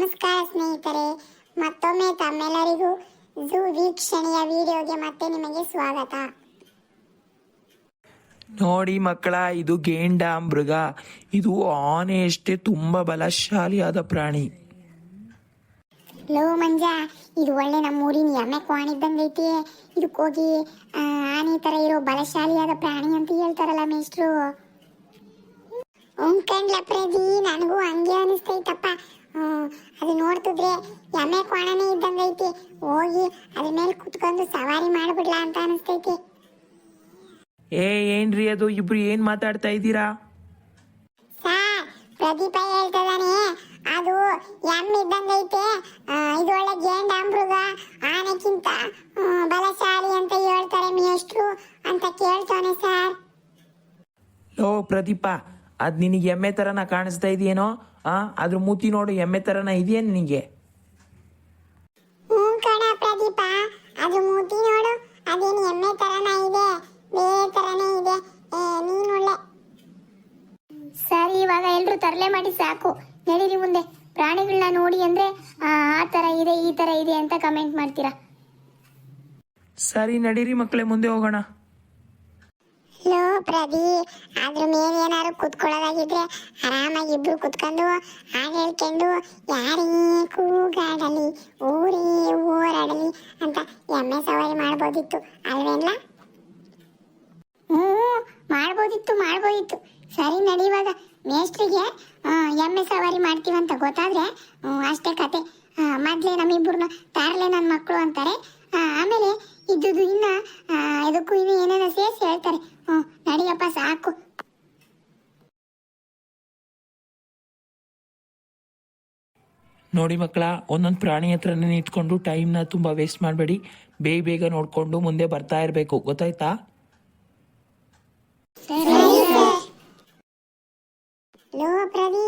ನಮಸ್ಕಾರ ಸ್ನೇಹಿತರೆ ಮತ್ತೊಮ್ಮೆ ತಮ್ಮೆಲ್ಲರಿಗೂ ಝೂ ವೀಕ್ಷಣೆಯ ವಿಡಿಯೋಗೆ ಮತ್ತೆ ನಿಮಗೆ ಸ್ವಾಗತ. ನೋಡಿ ಮಕ್ಕಳ ಇದು ಗೇಂಡಾ ಮೃಗ. ಇದು ಆನೆಯಷ್ಟೇ ತುಂಬಾ ಬಲಶಾಲಿಯಾದ ಪ್ರಾಣಿ. ಲೋ ಮಂಜ ಇದು ಒಳ್ಳೆ ನಮ್ಮ ಊರಿನ ಎಮ್ಮೆ ಕ್ವಾಣಿದ್ದಂಗೈತಿ ಇದಕ್ಕೆ ಹೋಗಿ ಆ, ಆನೆ ತರ ಇರೋ ಬಲಶಾಲಿಯಾದ ಪ್ರಾಣಿ ಅಂತ ಹೇಳ್ತಾರಲ್ಲ ಮೇಷ್ಟ್ರು. ಉಂಕಂಡ್ಲ ಪ್ರದಿ ನನಗೂ ಹಂಗೆ ಅನಿಸ್ತೈತಪ್ಪ. ಅದು ನೋಡ್ತಿದ್ರೆ ಎಮ್ಮೆ ಕೋಣನೇ ಇದ್ದಂಗೆ ಐತಿ. ಹೋಗಿ ಅದ್ರ ಮೇಲೆ ಕುತ್ಕೊಂಡು ಸವಾರಿ ಮಾಡ್ಬಿಡ್ಲಾ ಅಂತ ಅನಿಸ್ತೈತಿ. ಏ ಏನ್ರಿ ಅದು? ಇಬ್ರು ಏನ್ ಮಾತಾಡ್ತಾ ಇದ್ದೀರಾ? ಸರ್ ಪ್ರದೀಪ ಹೇಳ್ತದಾನೆ ಅದು ಎಮ್ಮೆ ಇದ್ದಂಗೈತೆ ಆ, ಇದು ಒಳ್ಳೆ ಗೇಂಡ ಮೃಗ ಆನೆಕ್ಕಿಂತ ಆ, ಬಲಶಾಲಿ ಅಂತ ಹೇಳ್ತಾರೆ ಮೇಷ್ಟ್ರು ಅಂತ ಕೇಳ್ತಾನೆ ಸರ್. ಲೋ ಪ್ರದೀಪ ಅದ್ ನಿನಗೆ ಎಮ್ಮೆ ತರನ ಕಾಣಿಸ್ತಾ ಇದೆಯೇನೋ? ಆ ಅದ್ರ ಮೂತಿ ನೋಡು ಎಮ್ಮೆ ತರನ ಇದೆಯೇ ನಿನಗೆ? ಹ್ಞೂ ಕಣ ಪ್ರದೀಪ ಅದು ಮೂತಿ ನೋಡು ಅದೇನು ಎಮ್ಮೆ ಇದೆ ಬೇರೆ ಇದೆ. ಏ, ನೀನ್ ಒಳ್ಳೆ. ಸರಿ ಇವಾಗ ಎಲ್ರು ತರಲೆ ಮಾಡಿ ಸಾಕು. ನಡೀರಿ ಮುಂದೆ. ಪ್ರಾಣಿಗಳನ್ನ ನೋಡಿ ಅಂದ್ರೆ ಆ ಆ ತರ ಇದೆ ಈ ತರ ಇದೆ ಅಂತ ಕಮೆಂಟ್ ಮಾಡ್ತೀರಾ? ಸರಿ ನಡೀರಿ ಮಕ್ಕಳೇ ಮುಂದೆ ಹೋಗೋಣ. ಲೋ ಪ್ರದಿ ಅದ್ರ ಮೇಲೆ ಏನಾದ್ರು ಕುತ್ಕೊಳ್ಳೋದಾಗಿದ್ರೆ ಆರಾಮಾಗಿ ಇಬ್ರು ಕುತ್ಕೊಂಡು ಹಾಡು ಹೇಳ್ಕೊಂಡು, ಯಾರೇ ಕೂಗಾಡಲಿ, ಊರೇ ಊರಾಡಲಿ ಅಂತ ಎಮ್ಮೆ ಸವಾರಿ ಮಾಡ್ಬೋದಿತ್ತು. ಅಲ್ವೇನ್ಲ ಹ್ಞೂ, ಮಾಡ್ಬೋದಿತ್ತು ಮಾಡ್ಬೋದಿತ್ತು. ಸರಿ ನಡಿವಾಗ ಮೇಸ್ಟ್ರಿಗೆ ಎಮ್ಮೆ ಸವಾರಿ ಮಾಡ್ತೀವಂತ ಗೊತ್ತಾದ್ರೆ ಅಷ್ಟೇ ಕತೆ. ಮೊದಲೇ ನಮ್ಮಿಬ್ಬರನ್ನ ತಾರಲೆ ನನ್ನ ಮಕ್ಕಳು ಅಂತಾರೆ. ಆಮೇಲೆ ಇದ್ದುದು ಇನ್ನ ಇದಕ್ಕೂ ಇನ್ನು ಏನೇನೋ ಸೇರಿಸಿ ಹೇಳ್ತಾರೆ. ಹ್ಞೂ ನಡಿಯಪ್ಪ ಸಾಕು. ನೋಡಿ ಮಕ್ಕಳ ಒಂದೊಂದು ಪ್ರಾಣಿ ಹತ್ರನೇ ನಿಂತ್ಕೊಂಡು ಟೈಮ್ನ ತುಂಬಾ ವೇಸ್ಟ್ ಮಾಡಬೇಡಿ. ಬೇಗ ಬೇಗ ನೋಡ್ಕೊಂಡು ಮುಂದೆ ಬರ್ತಾ ಇರಬೇಕು. ಗೊತ್ತಾಯ್ತಾ? ಲೋ ಪ್ರವಿ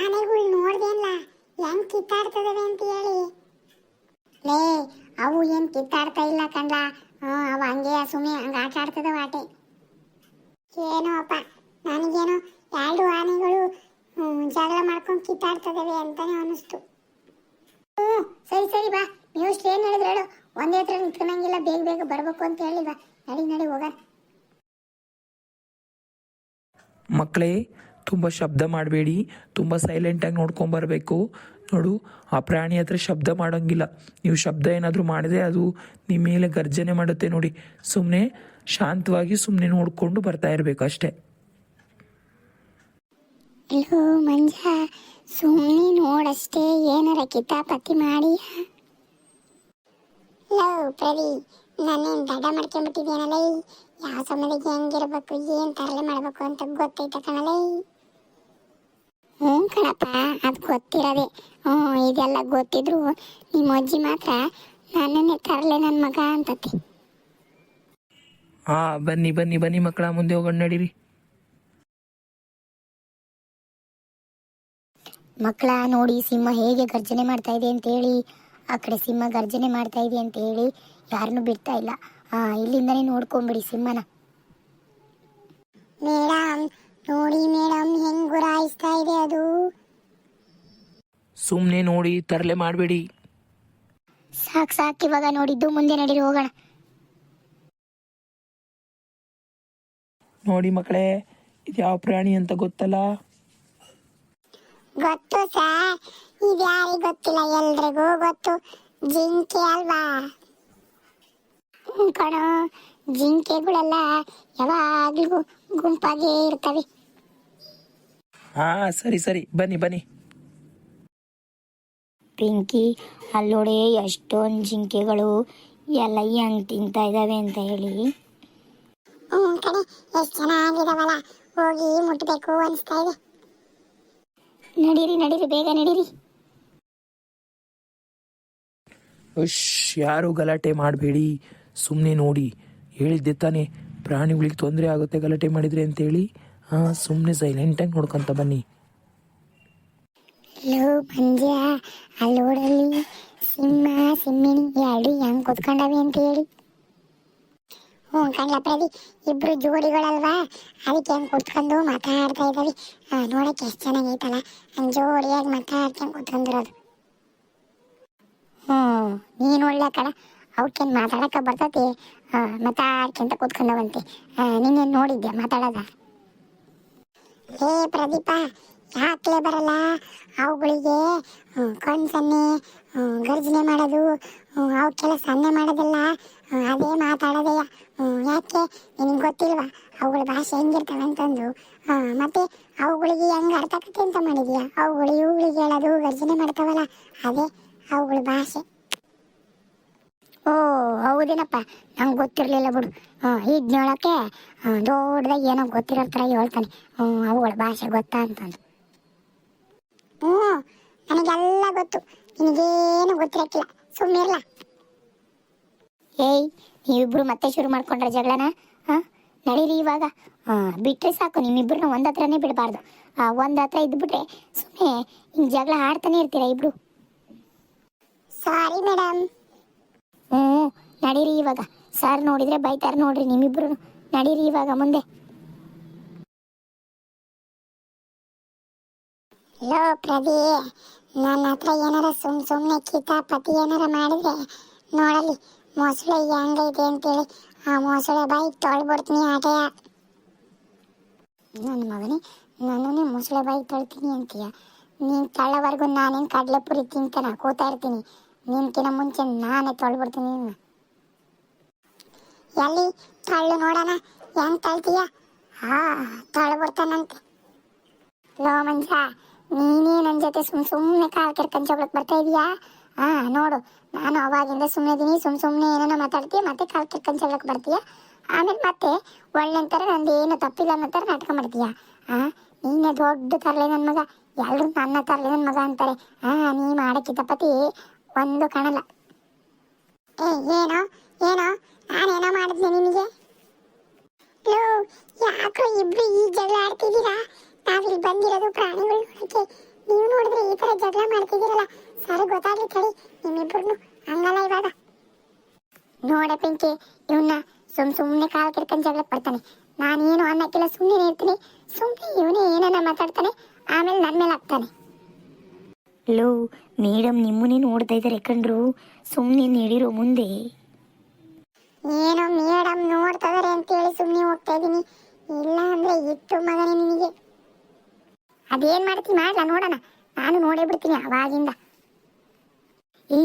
ಆನೆಗಳು ನೋಡ್ದೇನ್ಲ? ಹೆಂಗ್ ಕಿತ್ತಾಡ್ತದವೆ ಅಂತ ಹೇಳಿ. ಲೇ ಅವು ಏನ್ ಕಿತ್ತಾಡ್ತಾ ಇಲ್ಲ ಕಂಡ್ಲ ಅವ ಹಂಗೆ ಸುಮ್ಮನೆ ಹಂಗ ಆಟ ಆಡ್ತದವ ಆಟೆ. ಏನೋ ಅಪ್ಪ, ನನಗೇನೋ ಎರಡು ಆನೆಗಳು ಜಗಳ ಮಾಡ್ಕೊಂಡು ಕಿತ್ತಾಡ್ತದವೆ ಅಂತಾನೆ ಅನಿಸ್ತು ಹ್ಮ್, ಸರಿ ಸರಿ, ಬಾ. ನೀವು ಏನ್ ಹೇಳಿದ್ರು ಹೇಳು. ಒಂದೇ ಹತ್ರ ನಿಂತ್ಕೊಂಡಂಗಿಲ್ಲ, ಬೇಗ ಬೇಗ ಬರ್ಬೇಕು ಅಂತ ಹೇಳಿಲ್ವಾ ನಡಿ ನಡಿ ಹೋಗ ಮಕ್ಕಳೇ ತುಂಬ ಶಬ್ದ ಮಾಡಬೇಡಿ. ತುಂಬ ಸೈಲೆಂಟಾಗಿ ನೋಡ್ಕೊಂಡ್ ಬರಬೇಕು. ನೋಡು ಆ ಪ್ರಾಣಿ ಹತ್ರ ಶಬ್ದ ಮಾಡೋಂಗಿಲ್ಲ. ನೀವು ಶಬ್ದ ಏನಾದರೂ ಮಾಡಿದೆ ಅದು ನಿಮ್ಮ ಮೇಲೆ ಗರ್ಜನೆ ಮಾಡುತ್ತೆ ನೋಡಿ. ಸುಮ್ಮನೆ ಶಾಂತವಾಗಿ ಸುಮ್ಮನೆ ನೋಡಿಕೊಂಡು ಬರ್ತಾ ಇರಬೇಕು ಅಷ್ಟೇ. ಅಯ್ಯೋ ಮಂಜ ಸುಮ್ಮನೆ ನೋಡಷ್ಟೇ ಏನಾರ ಕಿತಾಪತಿ ಮಾಡಿ ಲವ್ ಪ್ರವಿ ನಾನೇನು ದಡ ಮಾಡ್ಕೊಂಡ್ಬಿಟ್ಟಿದ್ದೇನಲ್ಲ ಯಾವ ಸಮಯಕ್ಕೆ ಹೆಂಗಿರ್ಬೇಕು ಏನು ತರಲೆ ಮಾಡಬೇಕು ಅಂತ ಗೊತ್ತೈತ ಕಣಲೇ? ಹ್ಞೂ ಕಣಪ್ಪ ಅದು ಗೊತ್ತಿರೋದೆ. ಹ್ಞೂ ಇದೆಲ್ಲ ಗೊತ್ತಿದ್ರು ನಿಮ್ಮ ಅಜ್ಜಿ ಮಾತ್ರ ನನ್ನನ್ನೇ ತರಲೆ ನನ್ನ ಮಗ ಅಂತತಿ. ಹಾ ಬನ್ನಿ ಬನ್ನಿ ಬನ್ನಿ ಮಕ್ಕಳ ಮುಂದೆ ಹೋಗೋಣ ನಡೀರಿ. ಮಕ್ಕಳ ನೋಡಿ ಸಿಂಹ ಹೇಗೆ ಗರ್ಜನೆ ಮಾಡ್ತಾ ಇದೆ ಅಂತ ಹೇಳಿ ಆ ಕಡೆ ಸಿಂಹ ಗರ್ಜನೆ ಮಾಡ್ತಾ ಇದೆ ಅಂತ ಹೇಳಿ ಯಾರನ್ನು ಬಿಡ್ತಾ ಇಲ್ಲ. ಆ ಇಲ್ಲಿಂದನೇ ನೋಡ್ಕೊಂಬಿಡಿ ಸಿಂಹನ. ಮೇಡಮ್ ನೋಡಿ ಮೇಡಮ್ ಹೆಂಗ್ ಗುರಾಯಿಸ್ತಾ ಇದೆ ಅದು. ಸುಮ್ಮನೆ ನೋಡಿ ತರಲೆ ಮಾಡಬೇಡಿ. ಸಾಕ್ ಸಾಕ್ ಇವಾಗ ನೋಡಿದ್ದು ಮುಂದೆ ನಡೀರಿ ಹೋಗೋಣ. ನೋಡಿ ಮಕ್ಕಳೇ ಇದು ಯಾವ ಪ್ರಾಣಿ ಅಂತ ಗೊತ್ತಲ್ಲ? ಗೊತ್ತು ಸರ್. ಇದು ಯಾರಿ ಗೊತ್ತಿಲ್ಲ ಎಲ್ರಿಗೂ ಗೊತ್ತು. ಜಿಂಕೆ ಅಲ್ವಾ? ಹ್ಮ್ ಕಣೋ ಜಿಂಕೆಗಳೆಲ್ಲ ಯಾವಾಗ್ಲೂ ಗುಂಪಾಗಿ ಇರ್ತವೆ. ಹಾಂ ಸರಿ ಸರಿ. ಬನ್ನಿ ಬನ್ನಿ. ಪಿಂಕಿ ಅಲ್ಲೋಡೆ ಎಷ್ಟೊಂದು ಜಿಂಕೆಗಳು ಎಲ್ಲ ಹೆಂಗ್ ತಿಂತಾ ಇದ್ದಾವೆ ಅಂತ ಹೇಳಿ. ಕಣೆ ಎಷ್ಟು ಚೆನ್ನಾಗಿದಾವಲ್ಲ. ಹೋಗಿ ಮುಟ್ಟಬೇಕು ಅನಿಸ್ತಾ ಇದೆ. ನಡೀರಿ ನಡೀರಿ ಬೇಗ ನಡೀರಿ. ಉಶ್ ಯಾರು ಗಲಾಟೆ ಮಾಡಬೇಡಿ. ಸುಮ್ಮನೆ ನೋಡಿ. ಹೇಳಿದ್ದೆ ತಾನೇ ಪ್ರಾಣಿಗಳಿಗೆ ತೊಂದರೆ ಆಗುತ್ತೆ ಗಲಾಟೆ ಮಾಡಿದ್ರೆ ಅಂತೇಳಿ. ಹಾಂ ಸುಮ್ಮನೆ ಸೈಲೆಂಟಾಗಿ ನೋಡ್ಕೊಂತ ಬನ್ನಿ. ಲೋ ಮಂಜ ಅಲ್ಲೋಡಲ್ಲಿ ಸಿಂಹ ಸಿಮ್ಮಿಣಿ ಎರಡು ಹೆಂಗ್ ಕುತ್ಕೊಂಡವೆ ಅಂತ ಹೇಳಿ. ಹ್ಞೂ ಕಣ್ಲ ಪ್ರದಿ ಇಬ್ರು ಜೋಡಿಗಳಲ್ವಾ? ಅದಕ್ಕೆ ಹೆಂಗ್ ಕುತ್ಕೊಂಡು ಮಾತಾಡ್ತಾ ಇದ್ದಾವೆ. ನೋಡಕ್ಕೆ ಎಷ್ಟು ಚೆನ್ನಾಗೈತಲ್ಲ. ಹಂಗೆ ಜೋಡಿಯಾಗಿ ಮಾತಾಡ್ಕೊಂಡು ಕುತ್ಕೊಂಡಿರೋದು. ಹ್ಞೂ, ನೀನು ಒಳ್ಳೆ ಕಡ ಅವಕ್ಕೇನು ಮಾತಾಡಕ್ಕೆ ಬರ್ತತಿ? ಮಾತಾಡ್ಕೊಂತ ಕೂತ್ಕೊಂಡವಂತೆ. ನಿನ್ನೆ ನೋಡಿದ್ದೆ ಮಾತಾಡೋದ? ಏ ಪ್ರದೀಪ ಯಾಕ್ಲೆ ಬರಲ್ಲ. ಅವುಗಳಿಗೆ ಕಣ್ ಸನ್ನೆ ಹ್ಮ್, ಗರ್ಜನೆ ಮಾಡೋದು ಅವು ಕೆಲಸ ಸನ್ನೆ ಮಾಡೋದಲ್ಲ ಅದೇ ಮಾತಾಡೋದಯ್ಯ ಹ್ಮ್, ಯಾಕೆ? ನಿನಗೆ ಗೊತ್ತಿಲ್ವಾ? ಅವುಗಳ ಭಾಷೆ ಹೆಂಗಿರ್ತವೆ ಅಂತಂದು. ಮತ್ತೆ ಅವುಗಳಿಗೆ ಹೆಂಗೆ ಅರ್ಥ ಆಕತ್ತೆ ಅಂತ ಮಾಡಿದ್ಯಾ? ಅವುಗಳು ಇವುಗಳಿಗೆ ಹೇಳೋದು ಗರ್ಜನೆ ಮಾಡ್ತಾವಲ್ಲ ಅದೇ ಅವುಗಳ ಭಾಷೆ. ಓ ಹೌದೇನಪ್ಪ. ನಂಗೆ ಗೊತ್ತಿರಲಿಲ್ಲ ಬಿಡು. ಹೇಳೋಕ್ಕೆ ದೊಡ್ಡದಾಗಿ ಏನೋ ಗೊತ್ತಿರೋ ಥರ ಹೇಳ್ತಾನೆ. ಅವುಗಳ ಭಾಷೆ ಗೊತ್ತಾ ಅಂತಂದು. ಹ್ಞೂ ನನಗೆಲ್ಲ ಗೊತ್ತು. ನಿನಗೇನು ಗೊತ್ತಿರಕ್ಕಿಲ್ಲ. ಸುಮ್ಮನಿರ್ಲ ಏಯ್ ನೀವಿಬ್ರು ಮತ್ತೆ ಶುರು ಮಾಡ್ಕೊಂಡ್ರೆ ಜಗಳನ? ಹಾಂ? ನಡೀರಿ ಇವಾಗ. ಬಿಟ್ಟರೆ ಸಾಕು ನಿಮ್ಮಿಬ್ಬರನ್ನ ಒಂದು ಹತ್ರನೇ ಬಿಡಬಾರ್ದು. ಒಂದು ಹತ್ರ ಇದ್ಬಿಟ್ರೆ ಸುಮ್ಮನೆ ಹಿಂಗೆ ಜಗಳ ಆಡ್ತಾನೆ ಇರ್ತೀರಾ ಇಬ್ರು? ಸಾರಿ ಮೇಡಮ್ ಹ್ಞೂ ನಡೀರಿ ಇವಾಗ. ಸರ್ ನೋಡಿದ್ರೆ ಬೈತಾರೆ ನೋಡ್ರಿ ನಿಮ್ಮಿಬ್ರು ನಡೀರಿ ಇವಾಗ ಮುಂದೆ. ಲೋ ಪ್ರದಿ ನನ್ನ ಹತ್ರ ಏನಾರ ಸುಮ್ ಸುಮ್ಮನೆ ಕಿತಾಪತಿ ಏನಾರ ಮಾಡಿದ್ರೆ ನೋಡಲಿ, ಮೊಸಳೆ ಹೆಂಗೈತೆ ಅಂತೇಳಿ. ಆ ಮೊಸಳೆ ಬಾಯಿ ತೊಳ್ಬಿಡ್ತೀನಿ ಆಟೆಯ ನನ್ನ ಮಗನೇ, ನನ್ನನ್ನೇ ಮೊಸಳೆ ಬಾಯಿ ತೊಳ್ತೀನಿ ಅಂತೀಯ. ನೀನು ತಳ್ಳವರೆಗೂ ನಾನೇನು ಕಡಲೆಪುರಿ ತಿಂತಾನ, ಕೂತಾ ಇರ್ತೀನಿ. ನಿನ್ಕಿನ ಮುಂಚೆ ನಾನೇ ತೊಳ್ಬಿಡ್ತೀನಿ ನಿನ್ನ. ಎಲ್ಲಿ ತಳ್ಳು ನೋಡೋಣ, ಹೆಂಗ್ ತಳ್ತೀಯ? ಹಾ, ತಳ್ಬಿಡ್ತಾನಂತೆ. ಲೋ ಮಂಜ ನೀನೇ ನನ್ನ ಜೊತೆ ಸುಮ್ ಸುಮ್ಮನೆ ಕಾಲ್ ಕೆರ್ಕೊಂಡ್ ಜಗಳಕ್ಕೆ ಬರ್ತಾ ಇದೀಯಾ? ಹಾ ನೋಡು, ನಾನು ಅವಾಗಿಂದ ಸುಮ್ಮನೆ ಇದೀನಿ, ಸುಮ್ ಸುಮ್ಮನೆ ಏನೋ ಮಾತಾಡ್ತೀಯ, ಮತ್ತೆ ಕಾಲ್ ಕೆರ್ಕೊಂಡ್ ಜಗಳಕ್ಕೆ ಬರ್ತೀಯ? ಆಮೇಲೆ ಮತ್ತೆ ಒಳ್ಳೆ ಅಂತಾರೆ ನಂದು ಏನು ತಪ್ಪಿಲ್ಲ ಅನ್ನೋ ಥರ ನಾಟಕ ಮಾಡ್ತೀಯ? ಹಾ ನೀನೇ ದೊಡ್ಡ ತರಲೆ ನನ್ನ ಮಗ ಎಲ್ಲರೂ ನನ್ನ ತರಲೆ ನನ್ನ ಮಗ ಅಂತಾರೆ. ಹಾ ನೀ ಮಾಡೋ ತಪ್ಪತಿ ಒಂದು ಕಾಣಲ್ಲ. ಏ, ಏನೋ ಏನೋ, ನಾನೇನೋ ಮಾಡಿದ್ನೆ ನಿನಗೆ? ಯಾಕೋ ಇಬ್ರು ಈ ಜಗಳ ಆಡ್ತಿದ್ದೀರಾ? ನಾವಿಲ್ಲಿ ಬಂದಿರೋದು ಪ್ರಾಣಿಗಳು. ನೋಡಕ್ಕೆ ನೀವು ನೋಡಿದ್ರೆ ಈ ತರ ಜಗಳ ಮಾಡ್ತಿದ್ದೀರಲ್ಲ. ಸರಿ ಗೊತ್ತಾಗ್ಲಿ ತಡಿ. ನಿಮ್ಮಿಬ್ರು ಹಂಗಲ್ಲ ಇವಾಗ. ನೋಡ ಪಿಂಕಿ ಇವನ್ನ ಸುಮ್ ಸುಮ್ಮನೆ ಕಾಲ್ ಕಿರ್ಕೊಂಡ್ ಜಗಳಕ್ಕೆ ಬರ್ತಾನೆ. ನಾನೇನು ಅನ್ನಕ್ಕಿಲ್ಲ ಸುಮ್ಮನೆ ಇರ್ತೀನಿ. ಸುಮ್ಮನೆ ಇವನೇ ಏನನ್ನ ಮಾತಾಡ್ತಾನೆ ಆಮೇಲೆ ನನ್ನ ಮೇಲೆ ಹಾಕ್ತಾನೆ. ಲೋ ಮೇಡಮ್ ನಿಮ್ಮನ್ನೇ ನೋಡ್ತಾ ಇದ್ದಾರೆ ಕಣ್ರು. ಸುಮ್ಮನೆ ನಡೀರೋ ಮುಂದೆ. ಏನೋ ಮೇಡಮ್ ನೋಡ್ತಾ ಇದಾರೆ ಅಂತೇಳಿ ಸುಮ್ಮನೆ ಹೋಗ್ತಾ ಇದ್ದೀನಿ. ಇಲ್ಲ ಅಂದ್ರೆ ಇಟ್ಟು ಮಗನೇ ನಿನಗೆ. ಅದೇನ್ ಮಾಡ್ತೀನಿ ಮಾಡ್ಲಾ ನೋಡೋಣ. ನಾನು ನೋಡೇ ಬಿಡ್ತೀನಿ ಅವಾಗಿಂದ. ಈ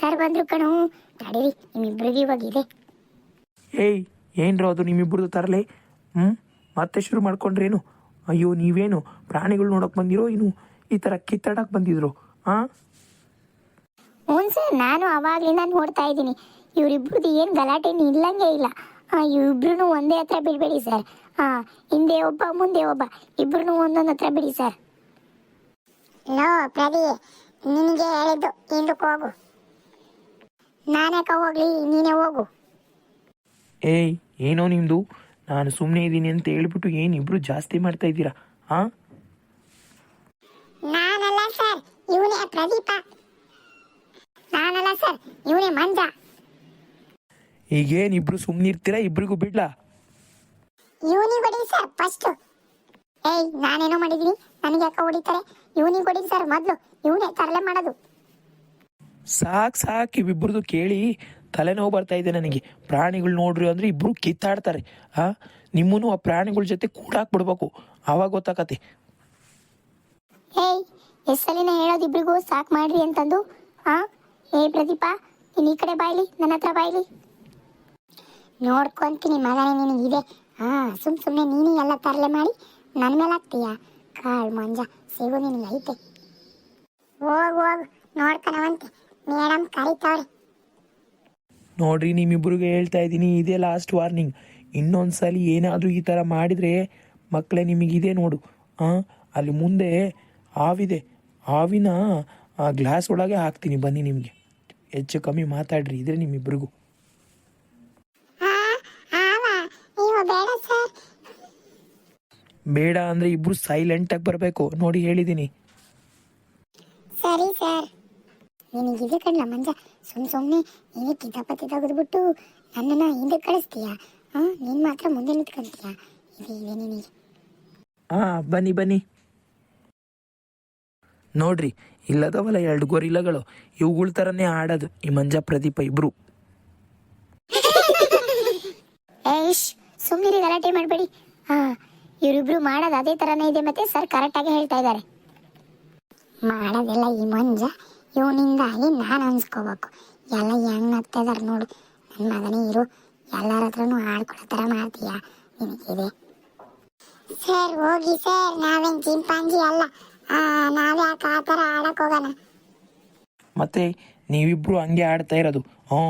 ಸರ್ ಬಂದ್ರು ಕಣು. ತಡೀರಿ ನಿಮ್ಮಿಬ್ರಿಗೆ ಇವಾಗ ಇದೆ. ಏಯ್ ಏನ್ರೋ ಅದು ನಿಮ್ಮಿಬ್ಬರದು ತರಲೆ? ಹ್ಮ್? ಮತ್ತೆ ಶುರು ಮಾಡ್ಕೊಂಡ್ರೇನು? ಅಯ್ಯೋ ನೀವೇನು? ಪ್ರಾಣಿಗಳು ನೋಡೋಕೆ ಬಂದಿರೋ? ಇನ್ನು ಈ ತರ ಕಿತ್ತಾಡಕ್ಕೆ ಬಂದಿದ್ರು. ಹಾಂ ಹ್ಞೂ ಸರ್ ನಾನು ಅವಾಗ್ಲಿಂದ ನೋಡ್ತಾ ಇದ್ದೀನಿ. ಇವರಿಬ್ಬರದ್ದು ಏನು ಗಲಾಟೆ ಇಲ್ಲಂಗೆ ಇಲ್ಲ. ಇಬ್ರು ಒಂದೇ ಹತ್ರ ಬಿಡಬೇಡಿ ಸರ್. ಹಾಂ ಹಿಂದೆ ಒಬ್ಬ ಮುಂದೆ ಒಬ್ಬ. ಇಬ್ರು ಒಂದೊಂದು ಹತ್ರ ಬಿಡಿ ಸರ್. ಲೋ ಪ್ರದಿ ನಿನಗೆ ಹೇಳಿದ್ದು ಹಿಂದಕ್ಕೆ ಹೋಗು. ನಾನ್ಯಾಕ ಹೋಗ್ಲಿ ನೀನೇ ಹೋಗು. ಏಯ್ ಏನೋ ನಿಮ್ಮದು ನಾನು ಸುಮ್ಮನೆ ಇದ್ದೀನಿ ಅಂತ ಹೇಳ್ಬಿಟ್ಟು ಏನು ಇಬ್ರು ಜಾಸ್ತಿ ಮಾಡ್ತಾ ಇದ್ದೀರಾ ಹಾ ನಾನಲ್ಲ ಸರ್ ಇವನೇ ಪ್ರದೀಪ. ನಾನಲ್ಲ ಸರ್ ಇವನೇ ಮಂಜ. ಈಗೇನು ಇಬ್ರು ಸುಮ್ಮನಿರ್ತೀರಾ ಇಬ್ರಿಗೂ ಬಿಡ್ಲಾ? ಇವನಿಗೆ ಹೊಡಿ ಸರ್ ಫಸ್ಟ್ ಏಯ್ ನಾನೇನೋ ಮಾಡಿದೀನಿ. ನನಗೆ ಯಾಕೆ ಹೊಡಿತಾರೆ? ಇವನಿಗೆ ಹೊಡಿ ಸರ್ ಮೊದಲು. ಇವನೇ ತರಲೆ ಮಾಡೋದು. ಸಾಕು ಸಾಕು ಇವಿಬ್ರದ್ದು ಕೇಳಿ ತಲೆನೋವು ಬರ್ತಾ ಇದೆ ನನಗೆ. ಪ್ರಾಣಿಗಳು ನೋಡ್ರಿ ಅಂದ್ರೆ ಇಬ್ರು ಕಿತ್ತಾಡ್ತಾರೆ. ಆ? ನಿಮ್ಮನ್ನು ಆ ಪ್ರಾಣಿಗಳ ಜೊತೆ ಕೂಡಾಕ್ಬಿಡ್ಬೇಕು ಅವಾಗ ಗೊತ್ತಾಕತಿ ಏಯ್ ಎಷ್ಟು ಸಲಿನ ಹೇಳೋದು ಇಬ್ರಿಗೂ ಸಾಕು ಮಾಡ್ರಿ ಅಂತಂದು. ಆ? ಏ ಪ್ರದೀಪ ನೀನು ಈ ಕಡೆ ಬಾಯ್ಲಿ ನನ್ನ ಹತ್ರ ಬಾಯ್ಲಿ. ನೋಡ್ಕೊಂತೀನಿ ಮಗನೇ ನಿನಗಿದೆ ಹಾ ಸುಮ್ ಸುಮ್ಮನೆ ನೀನು ಎಲ್ಲ ತರಲೆ ಮಾಡಿ ನನ್ನ ಮೇಲೆ ಹಾಕ್ತೀಯ? ಕಾಳ್ ಮಂಜ, ಸಿಗು ನಿನಗೆ ಐತೆ ಹೋಗ್ ಹೋಗ್ ನೋಡ್ಕಣವಂತೆ ಮೇಡಮ್ ಕರಿತಾವ್ರೆ. ನೋಡ್ರಿ, ನಿಮ್ಮಿಬ್ರಿಗೆ ಹೇಳ್ತಾ ಇದ್ದೀನಿ, ಇದೇ ಲಾಸ್ಟ್ ವಾರ್ನಿಂಗ್ ಇನ್ನೊಂದ್ಸಲಿ ಏನಾದರೂ ಈ ಥರ ಮಾಡಿದರೆ ಮಕ್ಕಳೇ ನಿಮಗಿದೆ ನೋಡು. ಹಾಂ ಅಲ್ಲಿ ಮುಂದೆ ಹಾವಿದೆ. ಹಾವಿನ ಗ್ಲಾಸ್ ಒಳಗೆ ಹಾಕ್ತೀನಿ, ಬನ್ನಿ ನಿಮಗೆ. ಹೆಚ್ಚು ಕಮ್ಮಿ ಮಾತಾಡ್ರಿ, ಇದ್ರೆ ನಿಮ್ಮಿಬ್ರಿಗೂ ಹಾ ಆವ ನೀವು ಬೇಡ ಸರ್ ಬೇಡ ಅಂದರೆ ಇಬ್ಬರು ಸೈಲೆಂಟಾಗಿ ಬರಬೇಕು. ನೋಡಿ ಹೇಳಿದ್ದೀನಿ ಸರಿ ಸರ್. ನಿನಗಿದೆ ಕಣ್ಣ ಮಂಜ? ಸುಮ್ ಸುಮ್ಮನೆ ನೀನೇ ಕಿತಾಪತಿ ತೆಗೆದ್ಬಿಟ್ಟು ನನ್ನನ್ನು ಹಿಂದೆ ಕಳಿಸ್ತೀಯ? ಹಾಂ ನೀನು ಮಾತ್ರ ಮುಂದೆ ನಿಂತ್ಕೊಂತೀಯ? ಇದೆ ಇದೆ ನಿನಗೆ ಹಾಂ ಬನ್ನಿ ಬನ್ನಿ. ನೋಡ್ರಿ ಇಲ್ಲದವಲ್ಲ ಎರಡು ಗೊರಿಲ್ಲಗಳು. ಇವುಗಳ ಥರನೇ ಆಡೋದು. ಈ ಮಂಜ ಪ್ರದೀಪ ಇಬ್ರು. ಏಯ್ ಸುಮ್ಮನೆ ಗಲಾಟೆ ಮಾಡಬೇಡಿ. ಹಾ ಇವರಿಬ್ರು ಮಾಡೋದು ಅದೇ ತರನೇ ಇದೆ ಮತ್ತೆ ಸರ್ ಕರೆಕ್ಟಾಗಿ ಹೇಳ್ತಾ ಇದ್ದಾರೆ. ಮಾಡೋದಿಲ್ಲ ಈ ಮಂಜ. ಇವನಿಂದಾಗಿ ನಾನು ಅನ್ಸ್ಕೋಬೇಕು. ಎಲ್ಲ ಹೆಂಗ್ ಆಗ್ತಾ ಇದಾರೆ ನೋಡು. ನನ್ನ ಮಗನೇ ಇರು. ಎಲ್ಲರ ಹತ್ರನು ಆಡ್ಕೊಳ್ಳೋ ಥರ ಮಾಡ್ತೀಯ? ನಿನಗಿದೆ. ಸರ್ ಹೋಗಿ ಸರ್. ನಾವೇನ್ ಚಿಂಪಾಂಜಿ ಅಲ್ಲ. ಆ, ನಾವ್ಯಾಕೆ ಆ ಥರ ಆಡಕ್ ಹೋಗೋಣ? ಮತ್ತೆ ನೀವಿಬ್ರು ಹಂಗೆ ಆಡ್ತಾ ಇರೋದು. ಹ್ಞೂ.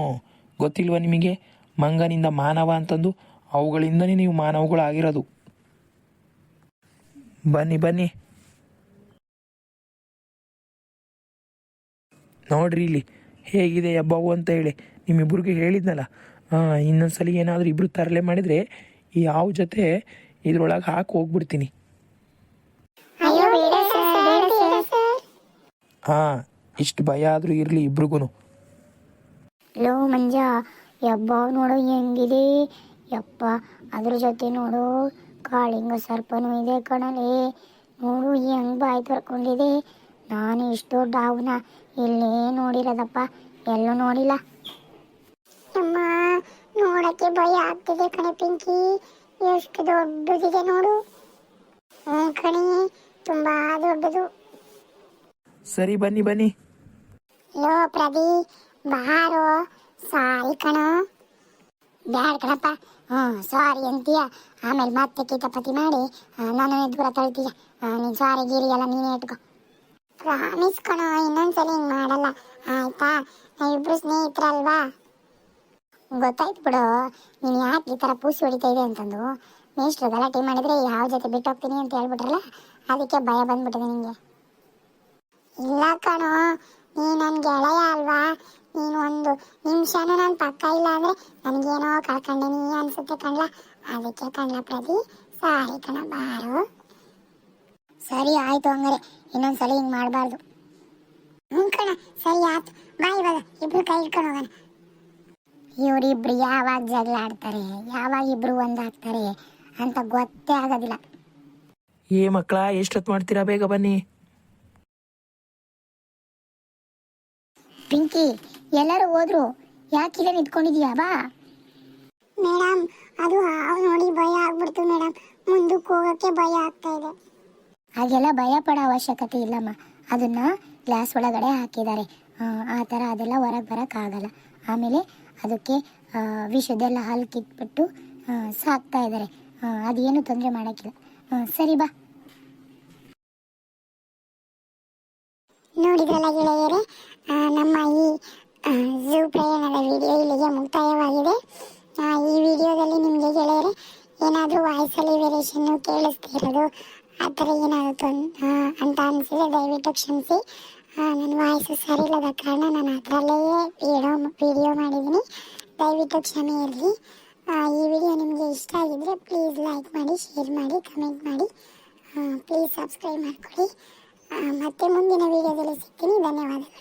ಗೊತ್ತಿಲ್ವಾ ನಿಮಗೆ? ಮಂಗನಿಂದ ಮಾನವ ಅಂತಂದು ಅವುಗಳಿಂದನೇ ನೀವು ಮಾನವಗಳು ಆಗಿರೋದು ಬನ್ನಿ ಬನ್ನಿ. ನೋಡ್ರಿ ಇಲ್ಲಿ ಹೇಗಿದೆ ಹಬ್ಬವು ಅಂತ ಹೇಳಿ. ನಿಮ್ಮಿಬ್ರಿಗೆ ಹೇಳಿದ್ನಲ್ಲ. ಹಾಂ ಇನ್ನೊಂದ್ಸಲಿ ಏನಾದರೂ ಇಬ್ರು ತರಲೆ ಮಾಡಿದರೆ ಈ ಯಾವ ಜೊತೆ ಇದ್ರೊಳಗೆ ಹಾಕಿ ಹೋಗ್ಬಿಡ್ತೀನಿ. ಹಾಂ ಇಷ್ಟು ಭಯ ಆದರೂ ಇರಲಿ ಇಬ್ರಿಗೂ ಲೋ ಮಂಜ ಯಬ್ಬ ನೋಡು ಹೆಂಗಿದೆ? ಯಪ್ಪ ಅದ್ರ ಜೊತೆ ನೋಡು. ಕಾಳಿಂಗ ಸರ್ಪನೂ ಇದೆ ಕಣಲೇ. ನೋಡು ಹೆಂಗ್ ಬಾಯಿ ತರ್ಕೊಂಡಿದೆ ನಾನು ಇಷ್ಟು ದೊಡ್ಡ ಹಾವನ್ನ ಇಲ್ಲೇ ನೋಡಿರದಪ್ಪ? ಎಲ್ಲೂ ನೋಡಿಲ್ಲ. ಅಮ್ಮ ನೋಡಕ್ಕೆ ಭಯ ಆಗ್ತಿದೆ ಕಣೆ ಪಿಂಕಿ. ಎಷ್ಟು ದೊಡ್ಡದಿದೆ ನೋಡು. ಹ್ಞೂ ಕಣೆ ತುಂಬಾ ದೊಡ್ಡದು. ಸರಿ ಬನ್ನಿ ಬನ್ನಿ. ಲೋ ಪ್ರದಿ ಬಾರೋ. ಸಾರಿ ಕಣೋ. ಬ್ಯಾಡ ಕಣಪ್ಪ ಹ್ಞೂ ಸಾರಿ ಅಂತೀಯ. ಆಮೇಲೆ ಮತ್ತೆ ಕಿತಪತಿ ಮಾಡಿ ನಾನು ದೂರ ತಳ್ತೀಯ. ನೀನು ಸಾರಿ ಗೀರಿ ಎಲ್ಲ ನೀನೇ ಇಟ್ಕೊ. ಪ್ರಾಮಿಸ್ ಕಣೋ, ಇನ್ನೊಂದ್ಸಲಿ ಹಿಂಗೆ ಮಾಡಲ್ಲ. ಆಯ್ತಾ? ನಾವಿಬ್ರು ಸ್ನೇಹಿತರಲ್ವಾ? ಗೊತ್ತಾಯ್ತು ಬಿಡು. ನೀನು ಯಾಕೆ ಈ ಥರ ಪೂಸಿ ಹೊಡಿತಾ ಇದೆ ಅಂತಂದು? ಮೇಷ್ಟ್ರು ಗಲಾಟೆ ಮಾಡಿದ್ರೆ ಯಾವ ಜೊತೆ ಬಿಟ್ಟು ಹೋಗ್ತೀನಿ ಅಂತ ಹೇಳ್ಬಿಟ್ರಲ್ಲ, ಅದಕ್ಕೆ ಭಯ ಬಂದ್ಬಿಟ್ಟಿದೆ ನಿಂಗೆ. ಇಲ್ಲ ಕಣೋ ನೀ ನನ್ನ ಗೆಳೆಯ ಅಲ್ವಾ? ನೀನು ಒಂದು ನಿಮಿಷನೂ ನನ್ನ ಪಕ್ಕ ಇಲ್ಲ ಅಂದ್ರೆ ನನಗೇನೋ ಕಳ್ಕೊಂಡೀನಿ ಅನ್ಸುತ್ತೆ ಕಣ್ಲ? ಅದಕ್ಕೆ ಕಣ್ಲ ಪ್ರತಿ ಸಾರಿ ಕಣ, ಬಾರು. ಸರಿ ಆಯ್ತು ಹಂಗಾರೆ, ಇನ್ನೊಂದ್ಸಲ ಹಿಂಗೆ ಮಾಡಬಾರ್ದು. ಹ್ಞೂ ಕಣ, ಸರಿ ಆಯ್ತು. ಬಾ ಇವಾಗ, ಇಬ್ರು ಕೈ ಇಟ್ಕೊಂಡು ಹೋಗೋಣ. ಇವರಿಬ್ರು ಯಾವಾಗ ಜಗಳ ಆಡ್ತಾರೆ, ಯಾವಾಗ ಇಬ್ರು ಒಂದಾಗ್ತಾರೆ ಅಂತ ಗೊತ್ತೇ ಆಗೋದಿಲ್ಲ. ಏ ಮಕ್ಕಳ, ಎಷ್ಟೊತ್ತು ಮಾಡ್ತೀರಾ ಬೇಗ ಬನ್ನಿ? ಪಿಂಕಿ ಎಲ್ಲರೂ ಹೋದ್ರು. ಯಾಕಿಲ್ಲ ನಿಂತ್ಕೊಂಡಿದ್ಯಾ ಬಾ. ಮೇಡಮ್ ಅದು ಹಾವು ನೋಡಿ ಭಯ ಆಗ್ಬಿಡ್ತು ಮೇಡಮ್ ಮುಂದಕ್ಕೆ ಹೋಗೋಕ್ಕೆ ಭಯ ಆಗ್ತಾ ಇದೆ. ಹಾಗೆಲ್ಲ ಭಯ ಪಡೋ ಅವಶ್ಯಕತೆ ಇಲ್ಲಮ್ಮ. ಅದನ್ನ ಗ್ಲಾಸ್ ಒಳಗಡೆ ಹಾಕಿದ್ದಾರೆ. ಆ, ಥರ ಅದೆಲ್ಲ ಹೊರಗೆ ಬರೋಕ್ಕಾಗಲ್ಲ ಆಮೇಲೆ ಅದಕ್ಕೆ ಆ, ವಿಷದೆಲ್ಲ ಹಾಲು ಕಿತ್ಬಿಟ್ಟು ಸಾಕ್ತಾ ಇದ್ದಾರೆ. ಅದೇನು ತೊಂದರೆ ಮಾಡೋಕ್ಕಿಲ್ಲ. ಸರಿ ಬಾ. ನೋಡಿದ್ರಲ್ಲ ವೇರಿಯೇಷನ್ನು ಕೇಳಿಸ್ತಿರೋದು. ಆ ಥರ ಏನಾಗುತ್ತೆ ಅಂತ ಅನಿಸಿದ್ರೆ ದಯವಿಟ್ಟು ಕ್ಷಮಿಸಿ. ನನ್ನ ವಾಯ್ಸು ಸರಿ ಇಲ್ಲದ ಕಾರಣ ನಾನು ಅದರಲ್ಲೇ ವಿಡಿಯೋ ವಿಡಿಯೋ ಮಾಡಿದ್ದೀನಿ. ದಯವಿಟ್ಟು ಕ್ಷಮೆ ಇರಲಿ. ಈ ವಿಡಿಯೋ ನಿಮಗೆ ಇಷ್ಟ ಆಗಿದ್ದರೆ ಪ್ಲೀಸ್ ಲೈಕ್ ಮಾಡಿ ಶೇರ್ ಮಾಡಿ ಕಮೆಂಟ್ ಮಾಡಿ. ಪ್ಲೀಸ್ ಸಬ್ಸ್ಕ್ರೈಬ್ ಮಾಡಿಕೊಳ್ಳಿ. ಮತ್ತೆ ಮುಂದಿನ ವಿಡಿಯೋದಲ್ಲಿ ಸಿಗ್ತೀನಿ. ಧನ್ಯವಾದಗಳು.